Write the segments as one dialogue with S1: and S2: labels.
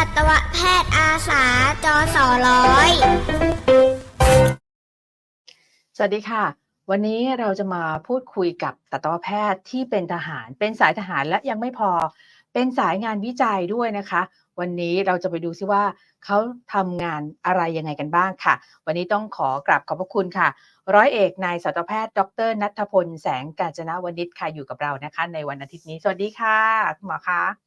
S1: สัตวแพทย์อาสาจอสอร้อย
S2: สวัสดีค่ะ วันนี้เราจะมาพูดคุยกับสัตวแพทย์ที่เป็นทหาร เป็นสายทหารและยังไม่พอ เป็นสายงานวิจัยด้วยนะคะ วันนี้เราจะไปดูซิว่าเขาทำงานอะไรยังไงกันบ้างค่ะ วันนี้ต้องขอกราบขอบพระคุณค่ะ ร้อยเอกนายสัตวแพทย์ ดรนัทพล แสงกาญจนวณิชค่ะอยู่กับเรานะคะ ในวันอาทิตย์นี้ สวัสดีค่ะคุณหมอคะ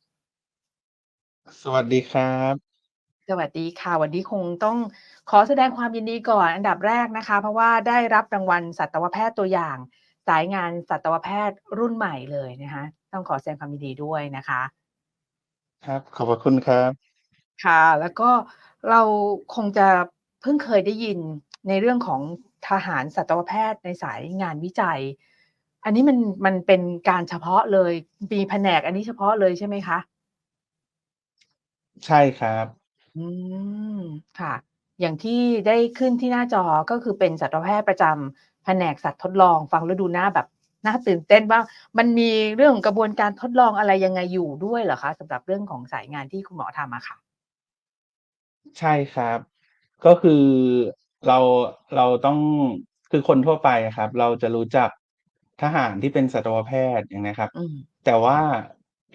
S3: สวัสดีครับ
S2: สวัสดีค่ะ วันนี้คงต้องขอแสดงความยินดีก่อนอันดับแรกนะคะ เพราะว่าได้รับรางวัลสัตวแพทย์ตัวอย่าง สายงานสัตวแพทย์รุ่นใหม่เลยนะคะ ต้องขอแสดงความยินดีด้วยนะคะ
S3: ครับ ขอบพระคุณครับ
S2: ค่ะ แล้วก็เราคงจะเพิ่งเคยได้ยินในเรื่องของทหารสัตวแพทย์ในสายงานวิจัย อันนี้มันมันเป็นการเฉพาะเลย มีแผนกอันนี้เฉพาะเลยใช่ไหมคะ
S3: ใช่ครับ
S2: อืม ค่ะ อย่างที่ได้ขึ้นที่หน้าจอ ก็คือเป็นสัตวแพทย์ประจำแผนกสัตว์ทดลอง ฟังแล้วดูหน้าแบบน่าตื่นเต้นว่ามันมีเรื่องของกระบวนการทดลองอะไรยังไงอยู่ด้วยเหรอคะสำหรับเรื่องของสายงานที่คุณหมอทำอะค่ะ
S3: ใช่ครับ ก็คือเราเราต้องคือคนทั่วไปอะครับ เราจะรู้จักทหารที่เป็นสัตวแพทย์อย่างเนี้ยครับ
S2: อืม
S3: แต่ว่า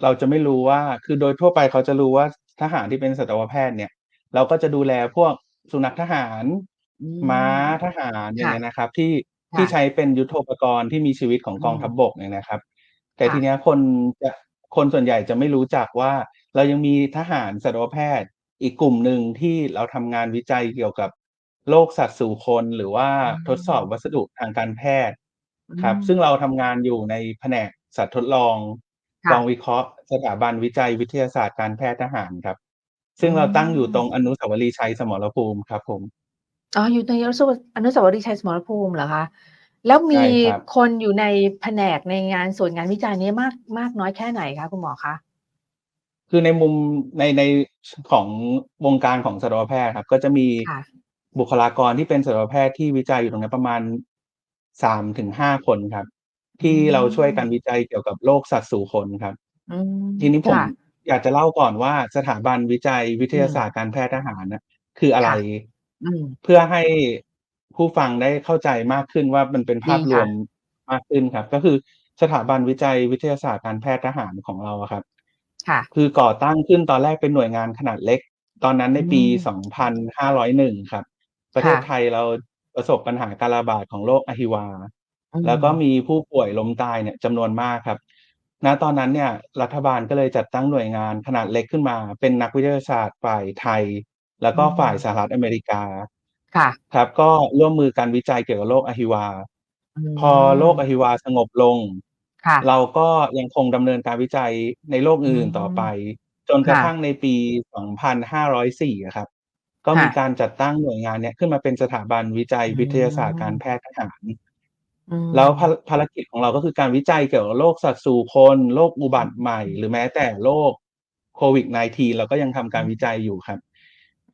S3: เราจะไม่รู้ว่าคือโดยทั่วไปเขาจะรู้ว่า ทหารที่เป็นสัตวแพทย์เนี่ย เราก็จะดูแลพวกสุนัขทหาร
S2: อืม
S3: ม้าทหารอย่าง
S2: ค่ะ
S3: เงี้ยนะครับ ที่
S2: ค่ะ
S3: ที่ใช้เป็นยุทโธปกรณ์ที่มีชีวิตของ
S2: อืม
S3: กองทัพบกเนี่ยนะครับ แต่
S2: ค่ะ
S3: ทีเนี้ยคนจะคนส่วนใหญ่จะไม่รู้จักว่า เรายังมีทหารสัตวแพทย์ อีกกลุ่มหนึ่งที่เราทำงานวิจัยเกี่ยวกับโรคสัตว์สู่คนหรือว่า
S2: อืม
S3: ทดสอบวัสดุทางการแพทย์
S2: อื
S3: ครับ
S2: ม
S3: ซึ่งเราทำงานอยู่ในแผนกสัตว์ทดลอง
S2: ค่ะ
S3: กองวิเคราะห์สถาบันวิจัยวิทยาศาสตร์การแพทย์ทหารครับ
S2: อื
S3: ซึ่งเราตั้งอยู่ตร
S2: ม
S3: งอนุสาวรีย์ชัยสมรภูมิครับ ผม
S2: อ๋ออยู่ในอนุสาวอนุสาวรีย์ชัยสมรภูมิเหรอคะแล้ว
S3: ใช่
S2: มี
S3: ครับ
S2: คนอยู่ในแผนกในงานส่วนงานวิจัยนี้มากมากน้อยแค่ไหนคะคุณหมอคะ
S3: คือในมุมในในของวงการของสัตวแพทย์ครับ ก็จะมี
S2: ค่ะ
S3: บุคลากรที่เป็นสัตวแพทย์ที่วิจัยอยู่ตรงนั้นประมาณสามถึงห้าคนครับ
S2: อื
S3: ที่เราช่วยกัน
S2: ม
S3: วิจัยเกี่ยวกับโรคสัตว์สู่คนครับ
S2: อืม
S3: ทีนี้ผม
S2: ค่ะ
S3: อยากจะเล่าก่อนว่า สถาบันวิจัยวิท
S2: อื
S3: ยาม ศาสตร์การแพทย์ทหารน่ะ คืออะไร
S2: ค่ะ อืม
S3: เพื่อให้ผู้ฟังได้เข้าใจมากขึ้นว่า มันเป็น
S2: ดี
S3: ภาพร
S2: ค่ะ
S3: วมมากขึ้นครับ ก็คือสถาบันวิจัยวิทยาศาสตร์การแพทย์ทหารของเราอะครับ
S2: ค่ะ
S3: คือก่อตั้งขึ้นตอนแรกเป็นหน่วยงานขนาดเล็ก ตอนนั้นใน
S2: อื
S3: ปี
S2: ม
S3: 2501 ครับ ประเท
S2: ค่ะ
S3: ศไทยเราประสบปัญหาการระบาดของโรคอหิวา
S2: อื
S3: แล้วก็
S2: ม
S3: มีผู้ป่วยล้มตายเนี่ยจำนวนมากครับ ณ ตอนนั้นเนี่ยรัฐบาลก็เลยจัดตั้งหน่วยงานขนาดเล็กขึ้นมา เป็นนักวิทยาศาสตร์ฝ่ายไทย แล้ว
S2: อื
S3: ก็ฝ่าย
S2: ม
S3: สหรัฐอเมริกา
S2: ค่ะ
S3: ครับ ก็ร่วมมือกันวิจัยเกี่ยวกับโรคอหิวา
S2: อื
S3: พอโรคอ
S2: ม
S3: หิวาสงบลง
S2: ค่ะ
S3: เราก็ยังคงดำเนินการวิจัยในโรค
S2: อื
S3: อื่น ๆ ต่อ
S2: ม
S3: ไป จนกระ
S2: ค่ะ
S3: ทั่งในปี 2504 อะครับ ก็
S2: ค่
S3: มีะ การจัดตั้งหน่วยงานเนี้ยขึ้นมาเป็นสถาบันวิจัย
S2: อื
S3: วิทยาศาสตร์การ
S2: ม
S3: แพทย์ทหาร
S2: อื
S3: แล้วภาร
S2: ม
S3: ภารกิจของเราก็คือการวิจัยเกี่ยวกับโรคสัตว์สู่คนโรคอุ
S2: อื
S3: บัติใหม่ หรือแม้แต่โรคโควิด -19 เราก็ยังทำ
S2: อื
S3: การ
S2: ม
S3: วิจัยอยู่ครับ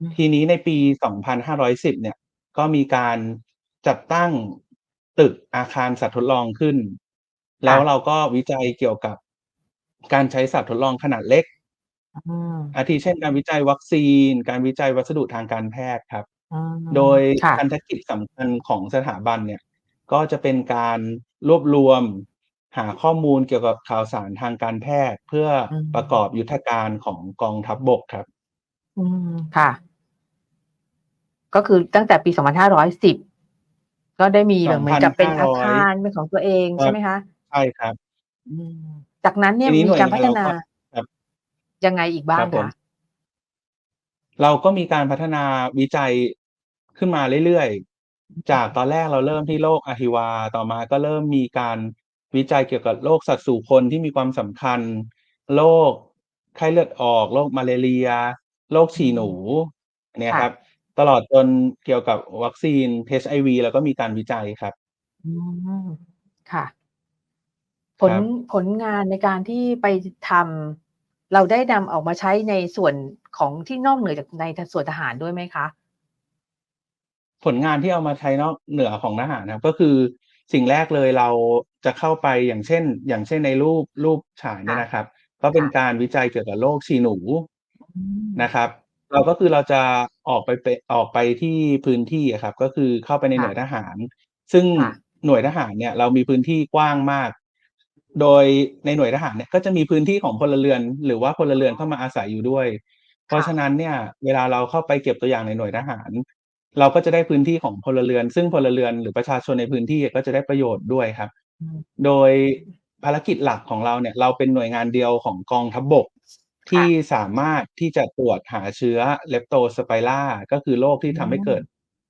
S2: อืม
S3: ทีนี้ในปี 2510 เนี่ย ก็มีการจัดตั้งตึกอาคารสัตว์ทดลองขึ้น แล้
S2: ค่
S3: วะเราก็วิจัยเกี่ยวกับการใช้สัตว์ทดลองขนาดเล็ก
S2: อืม
S3: อาทิเช่นการวิจัยวัคซีน การวิจัยวัสดุทางการแพทย์ครับ
S2: อื
S3: โด
S2: ม
S3: ย
S2: ค่ะ
S3: พันธกิจสำคัญของสถาบันเนี่ย ก็จะเป็นการรวบรวมหาข้อมูลเกี่ยวกับข่าวสารทางการแพทย์ เพื่อ
S2: อื
S3: ประกอ
S2: ม
S3: บยุทธการของกองทัพบกครับ
S2: อืมค่ะ ก็คือตั้งแต่ปี 2510 ก็ได้มีแบบเหมือนกับเป็นอาคาร
S3: 2,500
S2: เป็นของตัวเอง
S3: ค
S2: ใช่
S3: รับ
S2: ไหมคะ
S3: ใช่ครับ
S2: อืมจากนั้นเนี่
S3: ที
S2: ย
S3: นี้
S2: มี
S3: หน่วย
S2: การ
S3: งา
S2: พั
S3: น
S2: ฒ
S3: เรา
S2: นา
S3: ก็ครับ
S2: ยังไงอีกบ้า
S3: ค
S2: ง
S3: รับผ
S2: คะ
S3: มเราก็มีการพัฒนาวิจัยขึ้นมาเรื่อย
S2: อื
S3: ๆ จาก
S2: ม
S3: ตอนแรกเราเริ่มที่โรคอหิวา ต่อมาก็เริ่มมีการวิจัยเกี่ยวกับโรคสัตว์สู่คนที่มีความสำคัญ โรคไข้เลือดออก โรคมาลาเรีย โรค
S2: อื
S3: ฉี่หนู
S2: ม
S3: เนี่ย
S2: ค่ะ
S3: ครับ ตลอดจนเกี่ยวกับวัคซีน HIV เราก็มีการวิจัยครับ
S2: อืม ค่ะ ผ
S3: ค
S2: ล
S3: รับ
S2: ผลงานในการที่ไปทำเราได้นำออกมาใช้ในส่วนของที่นอกเหนือจากในทส่วนทหารด้วยไหมคะ?
S3: ผลงานที่เอามาใช้นอกเหนือของทหารนะครับ ก็คือสิ่งแรกเลยเราจะเข้าไปอย่างเช่น อย่างเช่นในรูปรูปฉาย
S2: ค่
S3: เนี่ะยนะครับ ก็เป็
S2: ค่
S3: นะการวิจัยเกี่ยวกับโรคฉี่หนู
S2: อือืม
S3: นะครับ เราก็คือเราจะออกไปเปะออกไปที่พื้นที่อะครับ ก็คือเข้าไปในห
S2: ค่
S3: น่ะวยทหาร ซึ่ง
S2: ค่ะ
S3: หน่วยทหารเนี่ยเรามีพื้นที่กว้างมาก โดยในหน่วยทหารเนี่ยก็จะมีพื้นที่ของพลเรือน หรือว่าพลเรือนเข้ามาอาศัยอยู่ด้วย เพราะ
S2: ค่
S3: ฉะะนั้นเนี่ย เวลาเราเข้าไปเก็บตัวอย่างในหน่วยทหาร เราก็จะได้พื้นที่ของพลเรือน ซึ่งพลเรือนหรือประชาชนในพื้นที่ก็จะได้ประโยชน์ด้วยครับ
S2: อืม
S3: โดยภารกิจหลักของเราเนี่ย เราเป็นหน่วยงานเดียวของกองทัพบกท
S2: ค่ะี่
S3: สามารถที่จะตรวจหาเชื้อ Leptospira ก็คือโรคที่
S2: อื
S3: ทำให้เกิด
S2: ม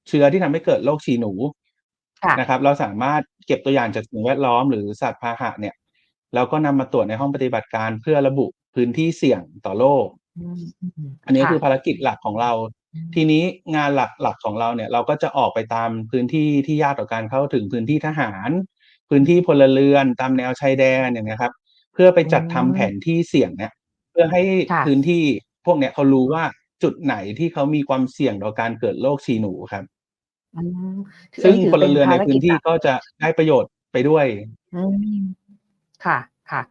S3: เชื้อที่ทำให้เกิดโรคฉี่หนู
S2: ค่ะ
S3: นะครับ เราสามารถเก็บตัวอย่างจากสิ่งแวดล้อมหรือสัตว์พาหะเนี่ยแล้วก็นำมาตรวจในห้องปฏิบัติการเพื่อระบุพื้นที่เสี่ยงต่อโรค
S2: อืมอืม
S3: อันนี้
S2: ค่ะ
S3: คือภารกิจหลักของเรา
S2: อืม
S3: ทีนี้งานหลักๆของเราเนี่ย เราก็จะออกไปตามพื้นที่ที่ยากต่อการเข้าถึงพื้นที่ทหาร พื้นที่พลเรือนตามแนวชายแดนอย่างเงี้ยครับ เพื่อไป
S2: อื
S3: จัดทำแผมนที่เสี่ยงเนี่ยเพื่อให้
S2: ค่ะ
S3: พื้นที่พวกเนี้ยเขารู้ว่าจุดไหนที่เขามีความเสี่ยงต่อการเกิดโรคฉี่หนูครับ
S2: อืมถือ
S3: ซึ่ง
S2: ถือ
S3: พล
S2: เป็น
S3: เรือน
S2: ภา
S3: ใน
S2: ร
S3: พื้
S2: กิ
S3: น
S2: จ
S3: ที่
S2: หลัก
S3: ก็จะได้ประโยชน์ไปด้วย
S2: อืมค่ะค่ะ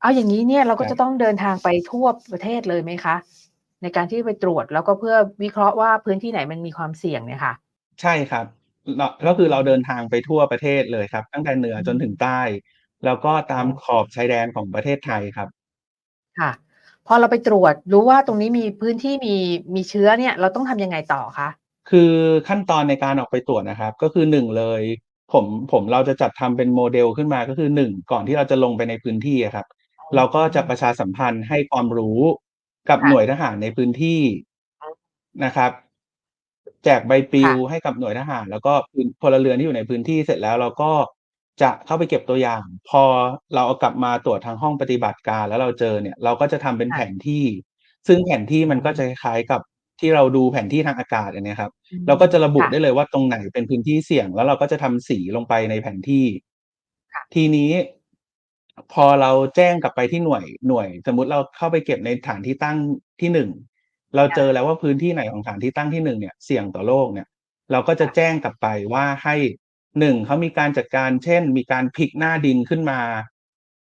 S2: เอาอย่างงี้เนี่ยเรา
S3: ค
S2: ก็
S3: รั
S2: จะ
S3: บ
S2: ต้องเดินทางไปทั่วประเทศเลยไหมคะ? ในการที่ไปตรวจแล้วก็เพื่อวิเคราะห์ว่าพื้นที่ไหนมันมีความเสี่ยงเนี่ยค่ะ
S3: ใช่ครับร
S2: อื
S3: ก็คือเราเดิน
S2: ม
S3: ทางไปทั่วประเทศเลยครับ ตั้งแต่เหนือ
S2: อื
S3: จนถึง
S2: ม
S3: ใต้ แล้วก็ต
S2: อ๋า
S3: ม
S2: อ
S3: ขอบชายแดนของประเทศไทยครับ
S2: ค่ะ พอเราไปตรวจรู้ว่าตรงนี้มีพื้นที่มีมีเชื้อเนี่ย เราต้องทำยังไงต่อคะ?
S3: คือขั้นตอนในการออกไปตรวจนะครับ ก็คือ1เลย ผมผมเราจะจัดทำเป็น model ขึ้นมาก็คือ1ก่อนที่เราจะลงไปในพื้นที่อะครับ
S2: อ๋
S3: เราก็จะป
S2: อ
S3: ระชาสัมพันธ์ให้ความรู้ กับ
S2: ค่
S3: หน่ะวยทหารในพื้นที่
S2: อ๋อ
S3: นะครับ แจกใบปลิ
S2: ค่
S3: วะให้กับหน่วยทหาร แล้วก็พื้น พลเรือนที่อยู่ในพื้นที่ เสร็จแล้วเราก็จะเข้าไปเก็บตัวอย่าง พอเราเอากลับมาตรวจทางห้องปฏิบัติการ แล้วเราเจอเนี่ย เราก็จะทำเป็น
S2: ค่
S3: แผะนที่ ซึ่งแผนที่
S2: อ๋
S3: มันก็จะ
S2: อ
S3: คล้าย ๆ กับที่เราดูแผนที่ทางอากาศอย่างเงี้ยครับ
S2: อืม
S3: เราก็จะระบ
S2: คุ่ะ
S3: ได้เลยว่า ตรงไหนเป็นพื้นที่เสี่ยง แล้วเราก็จะทำสีลงไปในแผนที่
S2: ค่ะ
S3: ทีนี้ พอเราแจ้งกลับไปที่หน่วยหน่วย สมมุติเราเข้าไปเก็บในฐานที่ตั้งที่1เรา
S2: ค่
S3: เจะอแล้วว่าพื้นที่ไหนของฐานที่ตั้งที่1เนี่ยเสี่ยงต่อโรคเนี่ย เราก็จะ
S2: ค่ะ
S3: แจ้งกลับไปว่าให้1เขามีการจัดการเช่น มีการพลิกหน้าดินขึ้นมา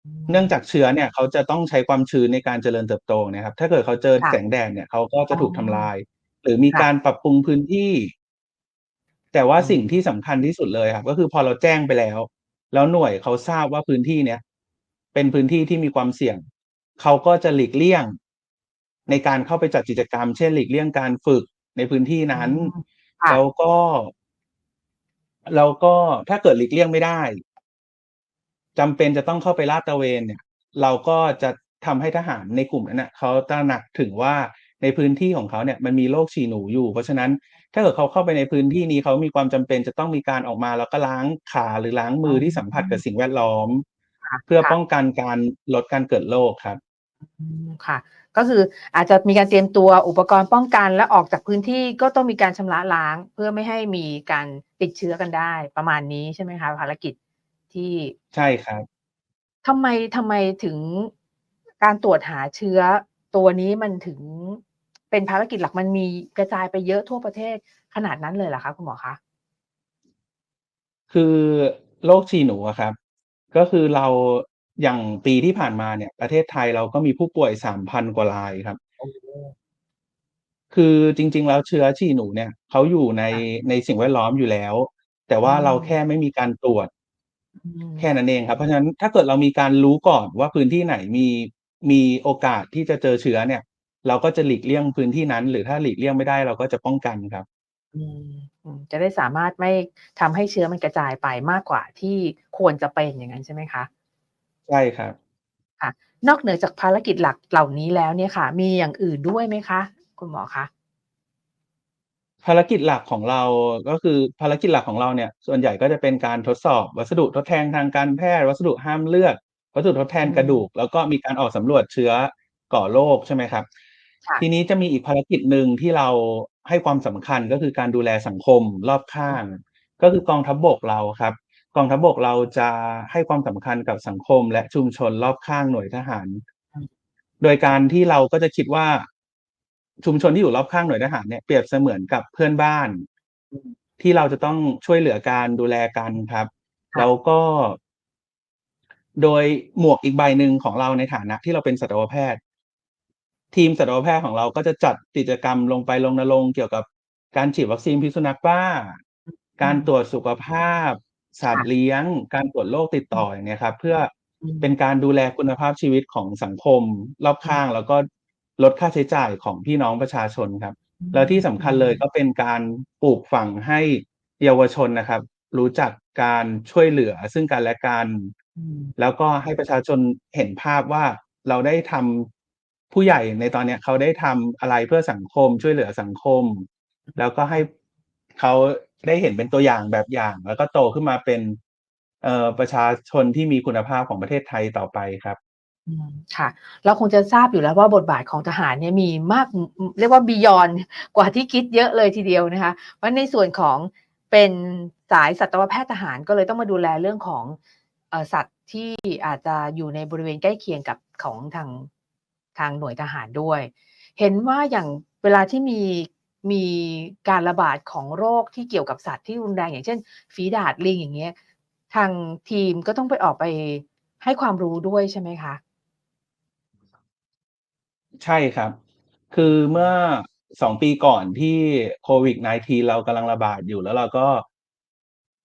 S2: อื
S3: เนื่อง
S2: ม
S3: จากเชื้อเนี่ยเขาจะต้องใช้ความชื้นในการเจริญเติบโตนะครับ ถ้าเกิดเขาเจอ
S2: ค่ะ
S3: แสงแดดเนี่ยเขาก็จ
S2: อ๋ะอ
S3: ถูกทำลาย หรือมี
S2: ค่
S3: กาะรปรับปรุงพื้นที่ แต่ว่า
S2: อื
S3: สิ่งที่
S2: ม
S3: สำคัญที่สุดเลยครับ ก็คือพอเราแจ้งไปแล้ว แล้วหน่วยเขาทราบว่าพื้นที่เนี้ย เป็นพื้นที่ที่มีความเสี่ยง เขาก็จะหลีกเลี่ยง ในการเข้าไปจัดกิจกรรม เช่นหลีกเลี่ยงการฝึกในพื้นที่
S2: อื
S3: นั้น
S2: มค่
S3: แล้ะวก็แล้วก็ถ้าเกิดหลีกเลี่ยงไม่ได้จำเป็นจะต้องเข้าไปลาดตระเวนเนี่ย เราก็จะทำให้ทหารในกลุ่มนั้นน่ะเขาตระหนักถึงว่าในพื้นที่ของเขาเนี่ยมันมีโรคฉี่หนูอยู่ เพราะฉะนั้นถ้าเกิดเขาเข้าไปในพื้นที่นี้เขามีความจำเป็นจะต้องมีการออกมาแล้วก็ล้างขาหรือล้าง
S2: อ
S3: ม๋ือที่สัมผัสกับ
S2: อ
S3: สิ่งแวดล้อม
S2: ค่ะ
S3: เพื่อ
S2: ค่
S3: ป้อะงกันการลดการเกิดโรคครับ
S2: อืมค่ะ ก็คืออาจจะมีการเตรียมตัวอุปกรณ์ป้องกันและออกจากพื้นที่ก็ต้องมีการชำระล้าง เพื่อไม่ให้มีการติดเชื้อกันได้ประมาณนี้ใช่ไหมคะภารกิจที่
S3: ใช่ครับ
S2: ทำไมทำไมถึงการตรวจหาเชื้อตัวนี้มันถึงเป็นภารกิจหลักมันมีกระจายไปเยอะทั่วประเทศขนาดนั้นเลยเหรอคะคุณหมอคะ?
S3: คือโรคฉี่หนูอะครับ ก็คือเรา อย่างปีที่ผ่านมาเนี่ย ประเทศไทยเราก็มีผู้ป่วย 3,000 กว่ารายครับ
S2: โอ้โฮ
S3: คือจริง ๆ แล้วเชื้อฉี่หนูเนี่ย เขาอยู่ใน
S2: ค่ะ
S3: ในสิ่งแวดล้อมอยู่แล้ว แต่
S2: อื
S3: ว่าเราแค่
S2: ม
S3: ไม่มีการตรวจ
S2: อื
S3: แค่
S2: ม
S3: นั้นเองครับ เพราะฉะนั้นถ้าเกิดเรามีการรู้ก่อนว่า พื้นที่ไหนมี มีโอกาสที่จะเจอเชื้อเนี่ย เราก็จะหลีกเลี่ยงพื้นที่นั้น หรือถ้าหลีกเลี่ยงไม่ได้ เราก็จะป้องกันครับ
S2: อืมอืมจะได้สามารถไม่ทำให้เชื้อมันกระจายไปมากกว่าที่ควรจะเป็นอย่างงั้นใช่ไหมคะ?
S3: ใช่ครับ
S2: ค่ะ นอกเหนือจากภารกิจหลักเหล่านี้แล้วเนี่ยค่ะ มีอย่างอื่นด้วยไหมคะ คุณหมอคะ?
S3: ภารกิจหลักของเรา ก็คือภารกิจหลักของเราเนี่ย ส่วนใหญ่ก็จะเป็นการทดสอบวัสดุทดแทนทางการแพทย์ วัสดุห้ามเลือด วัสดุทดแท
S2: อื
S3: นกระดู
S2: ม
S3: กแล้วก็มีการออกสำรวจเชื้อก่อโรคใช่ไหมครับ
S2: ค่
S3: ทีะนี้จะมีอีกภารกิจหนึ่งที่เรา ให้ความสำคัญก็คือการดูแลสังคมรอบข้
S2: อาื
S3: ง
S2: ม
S3: ก็คือกองทัพบกเราครับ กองทัพบกเราจะให้ความสำคัญกับสังคมและชุมชนรอบข้างหน่วยทหาร
S2: อืม
S3: โดยการที่เราก็จะคิดว่า ชุมชนที่อยู่รอบข้างหน่วยทหารเนี่ยเปรียบเสมือนกับเพื่อนบ้าน
S2: อืม
S3: ที่เราจะต้องช่วยเหลือกันดูแลกันครับ
S2: ค
S3: แ่ล้ะวก็ โดยหมวกอีกใบหนึ่งของเราในฐานะที่เราเป็นสัตวแพทย์ ทีมสัตวแพทย์ของเราก็จะจัดกิจกรรมลงไปรณรงค์เกี่ยวกับการฉีดวัคซีนพิษสุนัขบ้า การตรวจสุขภาพ สัตว์เลี้ยง การตรวจโรคติดต่ออย่างเงี้ยครับ เพื่อ
S2: อืม
S3: เป็นการดูแลคุณภาพชีวิตของสังคม รอบข้างแล้วก็ลดค่าใช้จ่ายของพี่น้องประชาชนครับ แล้วที่สำคัญเลยก็เป็นการปลูกฝังให้เยาวชนนะครับ รู้จักการช่วยเหลือซึ่งกันและกัน
S2: อืม
S3: แล้วก็ให้ประชาชนเห็นภาพว่าเราได้ทำ ผู้ใหญ่ในตอนเนี้ยเขาได้ทำอะไรเพื่อสังคมช่วยเหลือสังคม แล้วก็ให้เขาได้เห็นเป็นตัวอย่างแบบอย่าง แล้วก็โตขึ้นมาเป็นเอ่อประชาชนที่มีคุณภาพของประเทศไทยต่อไปครับ
S2: ค่ะ เราคงจะทราบอยู่แล้วว่าบทบาทของทหารเนี่ยมีมากเรียกว่าบียอนกว่าที่คิดเยอะเลยทีเดียวนะคะเพราในส่วนของเป็นสายสัตวแพทย์ทหารก็เลยต้องมาดูแลเรื่องของสัตว์ที่อาจจะอยู่ในบริเวณใกล้เคียงกับของทาง ทางหน่วยทหารด้วย เห็นว่าอย่างเวลาที่มีมีการระบาดของโรคที่เกี่ยวกับสัตว์ที่รุนแรงอย่างเช่น ฝีดาดลิงอย่างเงี้ยทางทีมก็ต้องไปออกไปให้ความรู้ด้วยใช่ไหมคะ
S3: ใช่ครับ คือเมื่อ2ปีก่อนที่โควิด -19 เรากำลังระบาดอยู่แล้วเราก็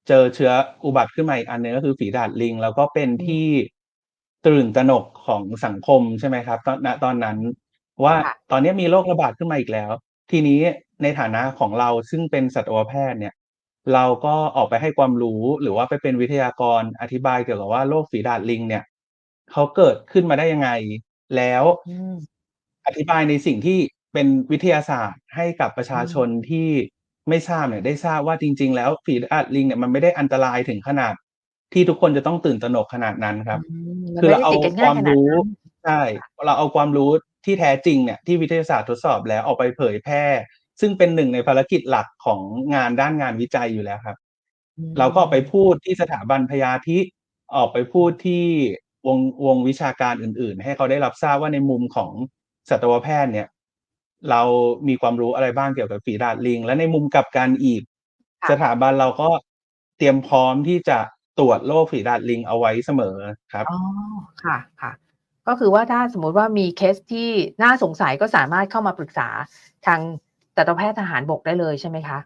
S3: เจอเชื้ออุบัติขึ้นมาอีกอันหนึ่งก็คือฝีดาษลิง แล้วก็เป็น
S2: อืม
S3: ที่ ตื่นตระหนกของสังคมใช่ไหมครับ ตอนณตอนนั้น ว่า
S2: ค่ะ
S3: ตอนเนี้ยมีโรคระบาดขึ้นมาอีกแล้ว ทีนี้ในฐานะของเราซึ่งเป็นสัตวแพทย์เนี่ย เราก็ออกไปให้ความรู้หรือว่าไปเป็นวิทยากรอธิบายเกี่ยวกับว่าโรคฝีดาษลิง เนี่ยเขาเกิดขึ้นมาได้ยังไง แล้ว
S2: อืม
S3: อธิบายในสิ่งที่เป็นวิทยาศาสตร์ให้กับประชา
S2: อืม
S3: ชนที่ไม่ทราบเนี่ยได้ทราบว่าจริง ๆ แล้วฝีดาษลิงเนี่ยมันไม่ได้อันตรายถึงขนาด ที่ทุกคนจะต้องตื่นตระหนกขนาดนั้นครับ
S2: อืมมัน
S3: คือ
S2: ไม่
S3: เรา
S2: ได้
S3: เอา
S2: ติดกัน
S3: ค
S2: ง่ายวา
S3: ม
S2: ขนาด
S3: รู้
S2: นั้น
S3: ใช่เราเอาความรู้ที่แท้จริงเนี่ยที่วิทยาศาสตร์ทดสอบแล้วออกไปเผยแพร่ ซึ่งเป็นหนึ่งในภารกิจหลักของงานด้านงานวิจัยอยู่แล้วครับ
S2: อื
S3: เราก็ออกไป
S2: ม
S3: พูดที่สถาบันพยาธิออกไปพูดที่วงวงวิชาการอื่น ๆ ให้เขาได้รับทราบว่าในมุมของสัตวแพทย์เนี่ย เรามีความรู้อะไรบ้างเกี่ยวกับฝีดาษลิง และในมุมกลับกันอีก
S2: ค่ะ
S3: สถาบันเราก็เตรียมพร้อมที่จะ ตรวจโรคฝีดาษลิงเอาไว้เสมอครับ
S2: อ๋อค่ะค่ะ ก็คือว่าถ้าสมมุติว่ามีเคสที่น่าสงสัยก็สามารถเข้ามาปรึกษาทางสัตวแพทย์ทหารบกได้เลยใช่ไหมคะ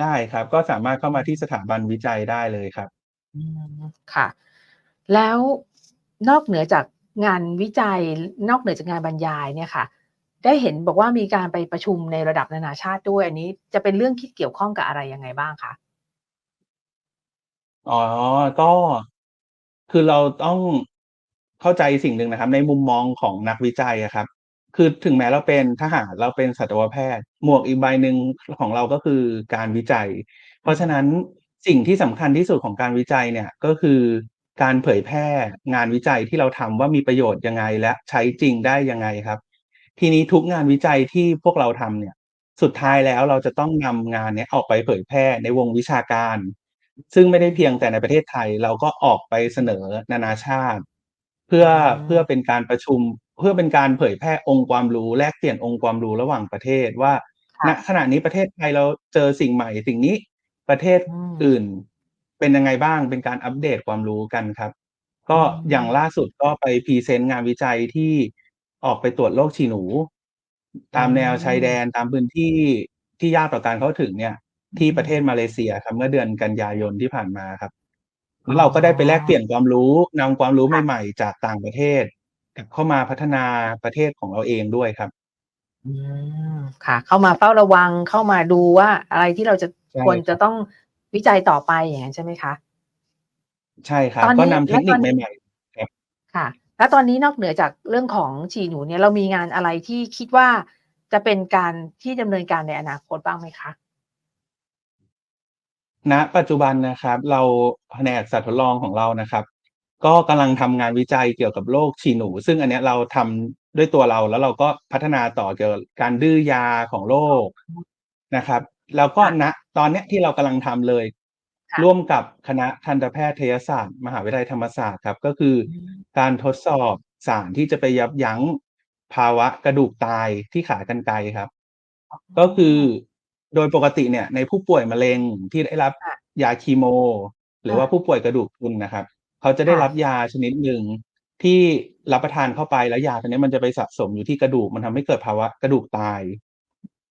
S3: ได้ครับ ก็สามารถเข้ามาที่สถาบันวิจัยได้เลยครับ
S2: อืมค่ะ แล้วนอกเหนือจากงานวิจัยนอกเหนือจากงานบรรยายเนี่ยค่ะ ได้เห็นบอกว่ามีการไปประชุมในระดับนานาชาติด้วย อันนี้จะเป็นเรื่องที่เกี่ยวข้องกับอะไรยังไงบ้างคะ
S3: อ๋อ ก็ คือเราต้องเข้าใจสิ่งหนึ่งนะครับ ในมุมมองของนักวิจัยอะครับ คือถึงแม้เราเป็นทหาร เราเป็นสัตวแพทย์ หมวกอีกใบหนึ่งของเรา ก็คือการวิจัย เพราะฉะนั้นสิ่งที่สำคัญที่สุดของการวิจัยเนี่ย ก็คือการเผยแพร่งานวิจัยที่เราทำว่ามีประโยชน์ยังไง และใช้จริงได้ยังไงครับ ทีนี้ทุกงานวิจัยที่พวกเราทำเนี่ย สุดท้ายแล้วเราจะต้องนำงานเนี้ยออกไปเผยแพร่ในวงวิชาการ ซึ่งไม่ได้เพียงแต่ในประเทศไทย เราก็ออกไปเสนอนานาชาติ เพื่อ
S2: อืม
S3: เพื่อเป็นการประชุม เพื่อเป็นการเผยแพร่องค์ความรู้แลกเปลี่ยนองค์ความรู้ระหว่างประเทศว่าณ
S2: ค่ะ
S3: ขณะนี้ประเทศไทยเราเจอสิ่งใหม่สิ่งนี้ประเทศ
S2: อืม
S3: อื่น เป็นยังไงบ้างเป็นการอัปเดตความรู้กันครับ ก็
S2: อื
S3: อย่าง
S2: ม
S3: ล่าสุดก็ไปพรีเซนต์งานวิจัยที่ออกไปตรวจโรคฉี่หนู
S2: อื
S3: ตามแนวชายแด
S2: ม
S3: นตามพื้นที่ที่ยากต่อการเข้าถึงเนี่ย
S2: อื
S3: ที่ประเทศ
S2: ม
S3: มาเลเซียครับเมื่อเดือนกันยายนที่ผ่านมาครับ
S2: อ๋
S3: แล้
S2: อ
S3: วเราก็ได้ไปแลกเปลี่ยนความรู้นำความรู้
S2: ค่ะ
S3: ใหม่ๆจากต่างประเทศกลับเข้ามาพัฒนาประเทศของเราเองด้วยครับ
S2: อืมค่ะ เข้ามาเฝ้าระวังเข้ามาดูว่าอะไรที่เราจะ
S3: ใช่
S2: ควร
S3: ค
S2: จะ
S3: รับ
S2: ต้องวิจัยต่อไปอย่างงั้นใช่ไหมคะ
S3: ใช่ครั
S2: ต
S3: บ
S2: อน
S3: ก็
S2: นี้
S3: นำเท
S2: แล้
S3: ควนิ
S2: ตอ
S3: คน
S2: นี้
S3: ใหม่ๆครับ
S2: ค่ะ แล้วตอนนี้นอกเหนือจากเรื่องของฉี่หนูเนี่ยเรามีงานอะไรที่คิดว่าจะเป็นการที่ดำเนินการในอนาคตบ้างไหมคะ?
S3: ณปัจจุบันนะครับเราแผนกสัตว์ทดลองของเรานะครับ ก็กำลังทำงานวิจัยเกี่ยวกับโรคฉี่หนู ซึ่งอันเนี้ยเราทำด้วยตัวเราแล้วเราก็พัฒนาต่อเกี่ยวกับการดื้อยาของโร
S2: อ๋อ
S3: คนะครับ แล้วก็
S2: ค่ะ
S3: ณตอนเนี้ยที่เรากำลังทำเลย
S2: ค่ะ
S3: ร่วมกับคณะทันตแพทยศาสตร์ มหาวิทยาลัยธรรมศาสตร์ครับ ก็คือ
S2: อืม
S3: การทดสอบสารที่จะไปยับยั้งภาวะกระดูกตายที่ขากรรไกรครับ
S2: อ๋
S3: ก็คือ
S2: อ
S3: โดยปกติเนี่ยในผู้ป่วยมะเร็งที่ได้รับ
S2: ค่ะ
S3: ยาคีโม หรือ
S2: อา
S3: ว่าผู้ป่วยกระดูกพรุนน่ะครับ เขาจะได้
S2: ค่ะ
S3: รับยาชนิดหนึ่งที่รับประทานเข้าไปแล้วยาตัวเนี้ยมันจะไปสะสมอยู่ที่กระดูกมันทำให้เกิดภาวะกระดูกตาย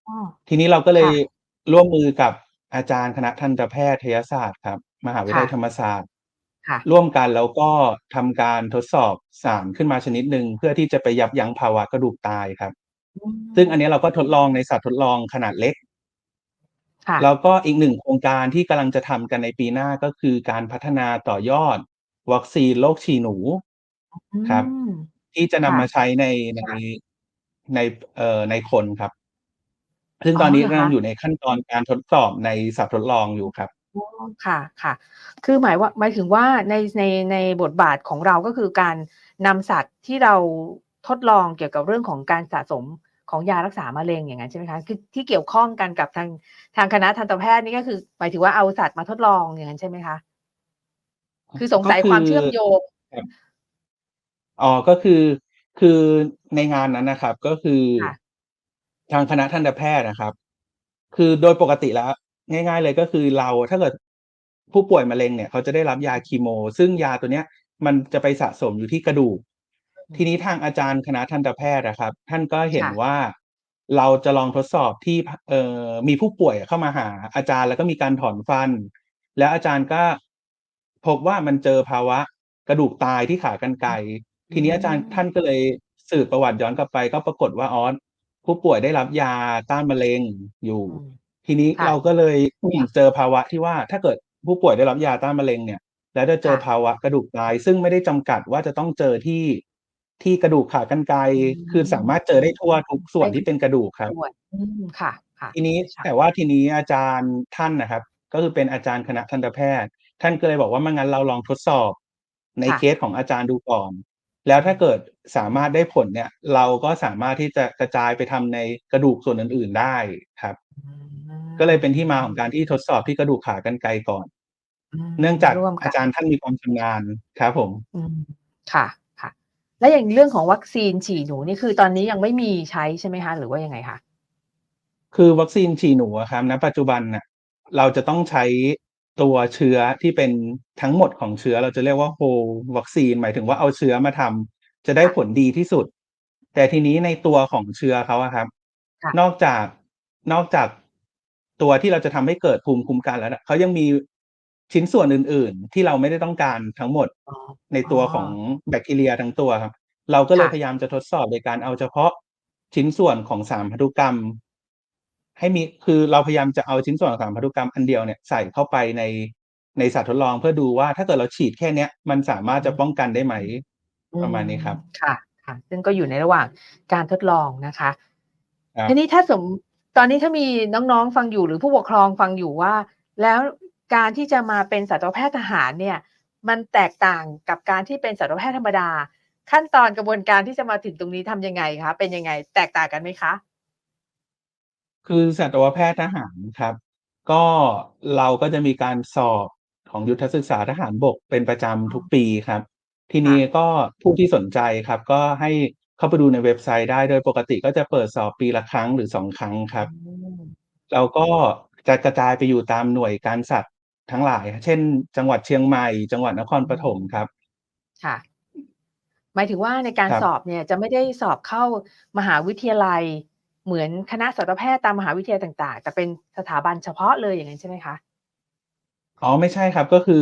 S2: อ้อ
S3: ทีนี้เราก็เลย
S2: ค่ะ
S3: ร่วมมือกับอาจารย์คณะทันตแพทยศาสตร์ครับ มหาวิทยาลัย
S2: ค่ะ
S3: ธรรมศาสตร์
S2: ค่ะ
S3: ร่วมกันแล้วก็ทำการทดสอบสารขึ้นมาชนิดหนึ่งเพื่อที่จะไปยับยั้งภาวะกระดูกตายครับ
S2: อืม
S3: ซึ่งอันนี้เราก็ทดลองในสัตว์ทดลองขนาดเล็ก
S2: ค่ะ
S3: แล้วก็อีกหนึ่งโครงการที่กำลังจะทำกันในปีหน้า ก็คือการพัฒนาต่อยอด วัคซีนโรคฉี่หนูครับ
S2: อืม
S3: ที่จะนำ
S2: ค่ะ
S3: มาใช้ในใน
S2: ค่ะ
S3: ในเอ่อในคนครับ ซึ่ง
S2: อ๋อ
S3: ตอนนี้
S2: เหรอกำ
S3: ลั
S2: คะ
S3: งอยู่ในขั้นตอนการทดสอบในสัตว์ทดลองอยู่ครับ
S2: อ๋อ ค่ะ ค่ะ คือหมายว่า หมายถึงว่าใน ใน ในบทบาทของเรา ก็คือการนำสัตว์ที่เราทดลองเกี่ยวกับเรื่องของการสะสม ของยารักษามะเร็งอย่างนั้นใช่ไหมคะคือที่เกี่ยวข้องกันกับทางทางคณะทันตแพทย์นี่ก็คือหมายถึงว่าเอาสัตว์มาทดลองอย่างนั้นใช่ไหมคะ คือสง
S3: ก็
S2: สัย
S3: คื
S2: ความ
S3: อ
S2: เชื่อมโยง
S3: ครับอ๋อก็คือคือในงานนั้นนะครับ ก็คือ
S2: ค่ะ
S3: ทางคณะทันตแพทย์อะครับ คือโดยปกติแล้ว ง่าย ๆ เลยก็คือเราถ้าเกิดผู้ป่วยมะเร็งเนี่ยเขาจะได้รับยาคีโม ซึ่งยาตัวเนี้ย มันจะไปสะสมอยู่ที่กระดูก
S2: อื
S3: ที
S2: ม
S3: นี้ทางอาจารย์คณะทันตแพทย์อะครับ ท่านก็เห็น
S2: ค่ะ
S3: ว่าเราจะลองทดสอบที่พเอ่อมีผู้ป่วยเข้ามาหาอาจารย์แล้วก็มีการถอนฟัน แล้วอาจารย์ก็พบว่ามันเจอภาวะกระดูกตายที่ขากรรไกร
S2: อื
S3: ทีนี้อาจารย์
S2: ม
S3: ท่านก็เลยสืบประวัติย้อนกลับไป ก็ปรากฏว่าอ๋อผู้ป่วยได้รับยาต้านมะเร็งอยู่
S2: อืม
S3: ทีนี้
S2: ค่ะ
S3: เราก็เลยเจอภาวะที่ว่าถ้าเกิดผู้ป่วยได้รับยาต้านมะเร็งเนี่ย แล้วจะเจอ
S2: ค่ะ
S3: ภาวะกระดูกตาย ซึ่งไม่ได้จำกัดว่าจะต้องเจอที่ ที่กระดูกขากรรไกร
S2: อื
S3: คือสามารถเจอได้ทั่วทุกส่วน
S2: ได้
S3: ที่เป็นกระดูกครับ
S2: ส่วนอืมค่ะค่ะ
S3: ทีนี้
S2: ค่ะ
S3: แต่ว่าทีนี้อาจารย์ท่านน่ะครับ ก็คือเป็นอาจารย์คณะทันตแพทย์ ท่านก็เลยบอกว่า"ไม่งั้นเราลองทดสอบ ใน
S2: ค่ะ
S3: เคสของอาจารย์ดูก่อน แล้วถ้าเกิดสามารถได้ผลเนี่ย เราก็สามารถที่จะกระจายไปทำในกระดูกส่วนอื่น ๆได้ครับ"
S2: อื
S3: ก็เลยเป็นที่มาข
S2: ม
S3: องการที่ทดสอบที่กระดูกขากรรไกรก่อน
S2: อืม
S3: เนื่องจาก
S2: ร่วม
S3: อา
S2: กับ
S3: จารย์ท่านมีความชำนาญครับผม
S2: อืมค่ะค่ะ แล้วอย่างเรื่องของวัคซีนฉี่หนูนี่คือตอนนี้ยังไม่มีใช้ใช่ไหมคะ หรือว่ายังไงคะ?
S3: คือวัคซีนฉี่หนูอะครับณปัจจุบันน่ะเราจะต้องใช้ตัวเชื้อที่เป็นทั้งหมดของเชื้อเราจะเรียกว่า whole วัคซีนหมายถึงว่าเอาเชื้อมาทำจะได้
S2: ค่ะ
S3: ผลดีที่สุด แต่ทีนี้ในตัวของเชื้อเขาอะครับ
S2: ค่ะ
S3: นอกจากนอกจากตัวที่เราจะทำให้เกิดภูมิคุ้มกันแล้วน่ะเขายังมี ชิ้นส่วนอื่น ๆ ที่เราไม่ได้ต้องการทั้งหมด
S2: อ๋อ
S3: ในตัวของแบคทีเรียทั้งตัวครับ เราก็เล
S2: ค่
S3: ยะพยายามจะทดสอบโดยการเอาเฉพาะชิ้นส่วนของสารพันธุกรรม ให้มีคือเราพยายามจะเอาชิ้นส่วนของสารพันธุกรรมอันเดียวเนี่ยใส่เข้าไปในในสัตว์ทดลองเพื่อดูว่าถ้าเกิดเราฉีดแค่เนี้ยมันสามารถ
S2: อื
S3: จะ
S2: ม
S3: ป้องกันได้ไหม
S2: อื
S3: ประมาณ
S2: ม
S3: นี้ครับ
S2: ค่ะค่ะ ซึ่งก็อยู่ในระหว่างการทดลองนะคะ
S3: ครั
S2: ที
S3: บ
S2: นี้ถ้าสมตอนนี้ถ้ามีน้องๆฟังอยู่หรือผู้ปกครองฟังอยู่ว่า แล้ว การที่จะมาเป็นสัตวแพทย์ทหารเนี่ยมันแตกต่างกับการที่เป็นสัตวแพทย์ธรรมดา ขั้นตอนกระบวนการที่จะมาถึงตรงนี้ทำยังไงคะเป็นยังไง แตกต่างกันไหมคะ?
S3: คือสัตวแพทย์ทหารครับ ก็เราก็จะมีการสอบของยุทธศึกษาทหารบกเป็นประจ
S2: อ๋ำ
S3: ทุก
S2: อ
S3: ปีครับ ที
S2: ค่
S3: นี้ะก็ผู้ที่สนใจครับ ก็ให้เข้าไปดูในเว็บไซต์ได้โดยปกติก็จะเปิดสอบปีละครั้งหรือ2ครั้งค
S2: อื
S3: รับ
S2: ม
S3: แล้วก็จะกระจายไปอยู่ตามหน่วยการสัตว์ ทั้งหลาย เช่น จังหวัดเชียงใหม่ จังหวัดนคร
S2: อื
S3: ปฐม
S2: ม
S3: ครับ
S2: ค่ะ หมายถึงว่าในการ
S3: ครับ
S2: สอบเนี่ยจะไม่ได้สอบเข้ามหาวิทยาลัย เหมือนคณะสัตวแพทย์ตามมหาวิทยาลัยต่าง ๆ แต่เป็นสถาบันเฉพาะเลยอย่างงั้นใช่ไหมคะ?
S3: อ๋อไม่ใช่ครับ ก็คือ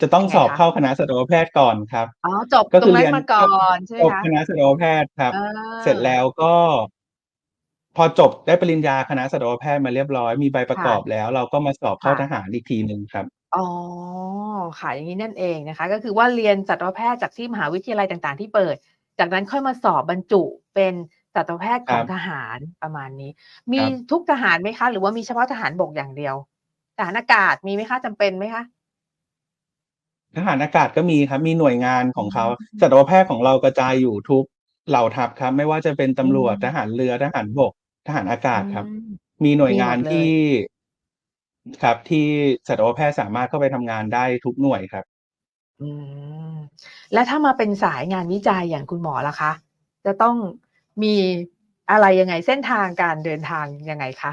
S3: จะต้อง
S2: ยังไง
S3: สอบ
S2: คะ?
S3: เข้าคณะสัตวแพทย์ก่อนครับ
S2: อ๋อ จบ
S3: ก็
S2: ตร
S3: คื
S2: ง
S3: อ
S2: นั้
S3: เรี
S2: น
S3: ยน
S2: มาก่อ
S3: ก็
S2: นใช่ไหม
S3: จบ
S2: คะ?
S3: คณะสัตวแพทย์ครับ
S2: เอ
S3: เสร็จแล้
S2: อ
S3: วก็ พอจบได้ปริญญาคณะสัตวแพทย์มาเรียบร้อยมีใบประ
S2: ค่
S3: กอะบแล้ว เราก็มาสอบ
S2: ค
S3: เข้า่ะทหารอีกทีหนึ่งครับ
S2: อ๋อ ค่ะ อย่างงี้นั่นเองนะคะ ก็คือว่าเรียนสัตวแพทย์จากที่มหาวิทยาลัยต่างๆ ที่เปิด จากนั้นค่อยมาสอบบรรจุเป็นสัตวแพทย์
S3: ค
S2: ข
S3: รั
S2: อง
S3: บ
S2: ทหารประมาณนี้
S3: ค
S2: มี
S3: รับ
S2: ทุกทหารไหมคะ หรือว่ามีเฉพาะทหารบกอย่างเดียว?ทหารอากาศมีไหมคะจำเป็นไหมคะ?
S3: ทหารอากาศก็มีครับ มีหน่วยงาน
S2: อื
S3: ของเขา
S2: ม
S3: สัตวแพทย์ของเรากระจายอยู่ทุกเหล่าทัพครับ ไม่ว่าจะเป็น
S2: อื
S3: ตำรวจท
S2: ม
S3: หารเรือทหารบก ทหารอากา
S2: อื
S3: ศครับ
S2: ม
S3: มีหน่วย
S2: มี
S3: งา
S2: หม
S3: น
S2: ดเล
S3: ที่
S2: ย
S3: ครับ ที่สัตวแพทย์สามารถเข้าไปทำงานได้ทุกหน่วยครับ
S2: อืม แล้วถ้ามาเป็นสายงานวิจัยอย่างคุณหมอล่ะคะ จะต้องมีอะไรยังไง เส้นทางการเดินทางยังไงคะ?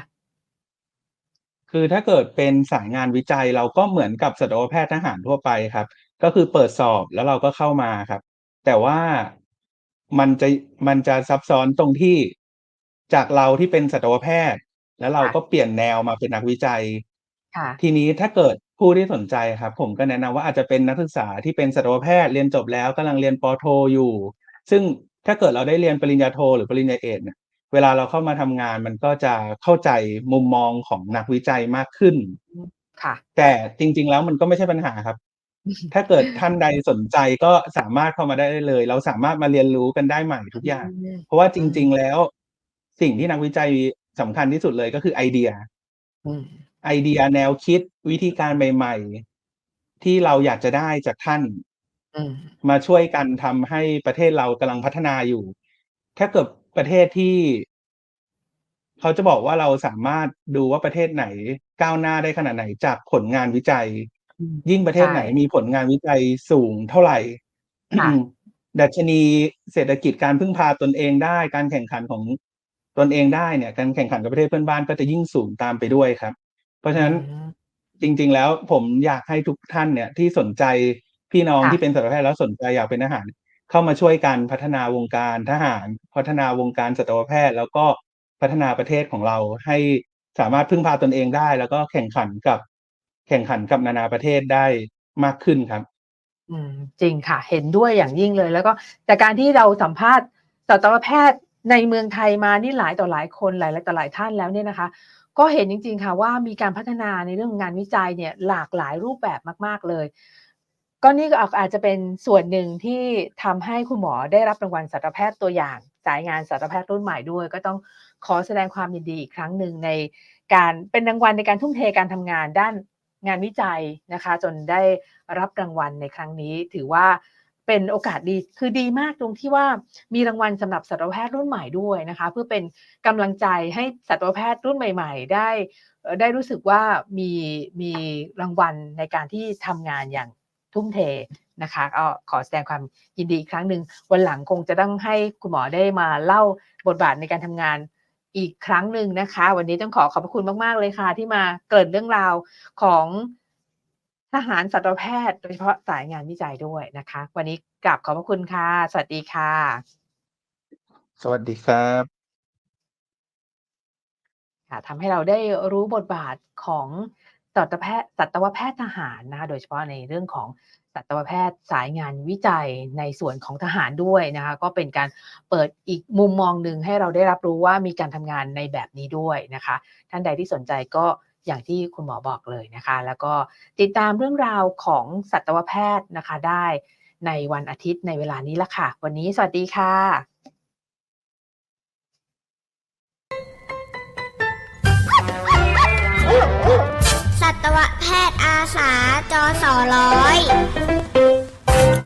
S3: คือถ้าเกิดเป็นสายงานวิจัย เราก็เหมือนกับสัตวแพทย์ทหารทั่วไปครับ ก็คือเปิดสอบแล้วเราก็เข้ามาครับ แต่ว่ามันจะ มันจะซับซ้อนตรงที่ จากเราที่เป็นสัตวแพทย์ แล้วเรา
S2: ค่ะ
S3: ก็เปลี่ยนแนวมาเป็นนักวิจัย
S2: ค่ะ
S3: ทีนี้ถ้าเกิดผู้ที่สนใจครับ ผมก็แนะนำว่าอาจจะเป็นนักศึกษาที่เป็นสัตวแพทย์เรียนจบแล้วกำลังเรียนปอโทอยู่ ซึ่งถ้าเกิดเราได้เรียนปริญญาโทหรือปริญญาเอกเนี่ยเวลาเราเข้ามาทำงานมันก็จะเข้าใจมุมมองของนักวิจัยมากขึ้น
S2: ค่ะ
S3: แต่จริง ๆ แล้วมันก็ไม่ใช่ปัญหาครับ ถ้าเกิดท่านใดสนใจก็สามารถเข้ามาได้เลย เราสามารถมาเรียนรู้กันได้ใหม่ทุกอย่าง
S2: อืม
S3: เพราะว่าจริง ๆ แล้ว สิ่งที่นักวิจัยสำคัญที่สุดเลยก็คือไอเดีย
S2: อืม
S3: ไอเดียแนวคิดวิธีการใหม่ ๆ ที่เราอยากจะได้จากท่าน
S2: อืม
S3: มาช่วยกันทำให้ประเทศเรากำลังพัฒนาอยู่ ถ้าเกิดประเทศที่ เขาจะบอกว่าเราสามารถดูว่าประเทศไหนก้าวหน้าได้ขนาดไหนจากผลงานวิจัย
S2: อืม
S3: ยิ่งประเทศไหน
S2: ใช่
S3: มีผลงานวิจัยสูงเท่าไหร่
S2: ค่ะ
S3: ดัชนีเศรษฐกิจการพึ่งพาตนเองได้การแข่งขันของ ตนเองได้เนี่ยการแข่งขันกับประเทศเพื่อนบ้านก็จะยิ่งสูงตามไปด้วยครับ เพราะฉะนั้น
S2: อืม
S3: จริง ๆ แล้วผมอยากให้ทุกท่านเนี่ยที่สนใจพี่น้อง
S2: ค่ะ
S3: ที่เป็นสัตวแพทย์แล้วสนใจอยากเป็นทหาร เข้ามาช่วยกันพัฒนาวงการทหาร พัฒนาวงการสัตวแพทย์ แล้วก็พัฒนาประเทศของเราให้สามารถพึ่งพาตนเองได้ แล้วก็แข่งขันกับแข่งขันกับนานาประเทศได้มากขึ้นครับ
S2: อืมจริงค่ะ เห็นด้วยอย่างยิ่งเลย แล้วก็จากการที่เราสัมภาษณ์สัตวแพทย์ ในเมืองไทยมานี่หลายต่อหลายคนหลายต่อหลายท่านแล้วเนี่ยนะคะ ก็เห็นจริง ๆค่ะว่ามีการพัฒนาในเรื่องงานวิจัยเนี่ยหลากหลายรูปแบบมาก ๆ เลย ก็นี่ก็อาจจะเป็นส่วนหนึ่งที่ทำให้คุณหมอได้รับรางวัลสัตวแพทย์ตัวอย่าง สายงานสัตวแพทย์รุ่นใหม่ด้วย ก็ต้องขอแสดงความยินดีอีกครั้งหนึ่งในการเป็นรางวัลในการทุ่มเทการทำงานด้านงานวิจัยนะคะ จนได้รับรางวัลในครั้งนี้ถือว่า เป็นโอกาสดีคือดีมากตรงที่ว่ามีรางวัลสำหรับสัตวแพทย์รุ่นใหม่ด้วยนะคะ เพื่อเป็นกำลังใจให้สัตวแพทย์รุ่นใหม่ ๆ ได้ได้รู้สึกว่ามีมีรางวัลในการที่ทำงานอย่างทุ่มเทนะคะก็ขอแสดงความยินดีอีกครั้งหนึ่งวันหลังคงจะต้องให้คุณหมอได้มาเล่าบทบาทในการทำงานอีกครั้งหนึ่งนะคะ วันนี้ต้องขอขอบพระคุณมาก ๆ เลยค่ะ ที่มาเกริ่นเรื่องราวของ ทหารสัตวแพทย์โดยเฉพาะสายงานวิจัยด้วยนะคะ วันนี้กลับขอบพระคุณค่ะ สวัสดีค่ะ
S3: สวัสดีครับ
S2: ค่ะทำให้เราได้รู้บทบาทของสัตวแพทย์สัตวแพทย์ทหารนะคะโดยเฉพาะในเรื่องของสัตวแพทย์สายงานวิจัยในส่วนของทหารด้วยนะคะ ก็เป็นการเปิดอีกมุมมองหนึ่งให้เราได้รับรู้ว่ามีการทำงานในแบบนี้ด้วยนะคะ ท่านใดที่สนใจก็ อย่างที่คุณหมอบอกเลยนะคะ แล้วก็ติดตามเรื่องราวของสัตวแพทย์นะคะได้ในวันอาทิตย์ในเวลานี้ละค่ะ วันนี้สวัสดีค่ะ
S1: สัตวแพทย์อาสาจอสอร้อย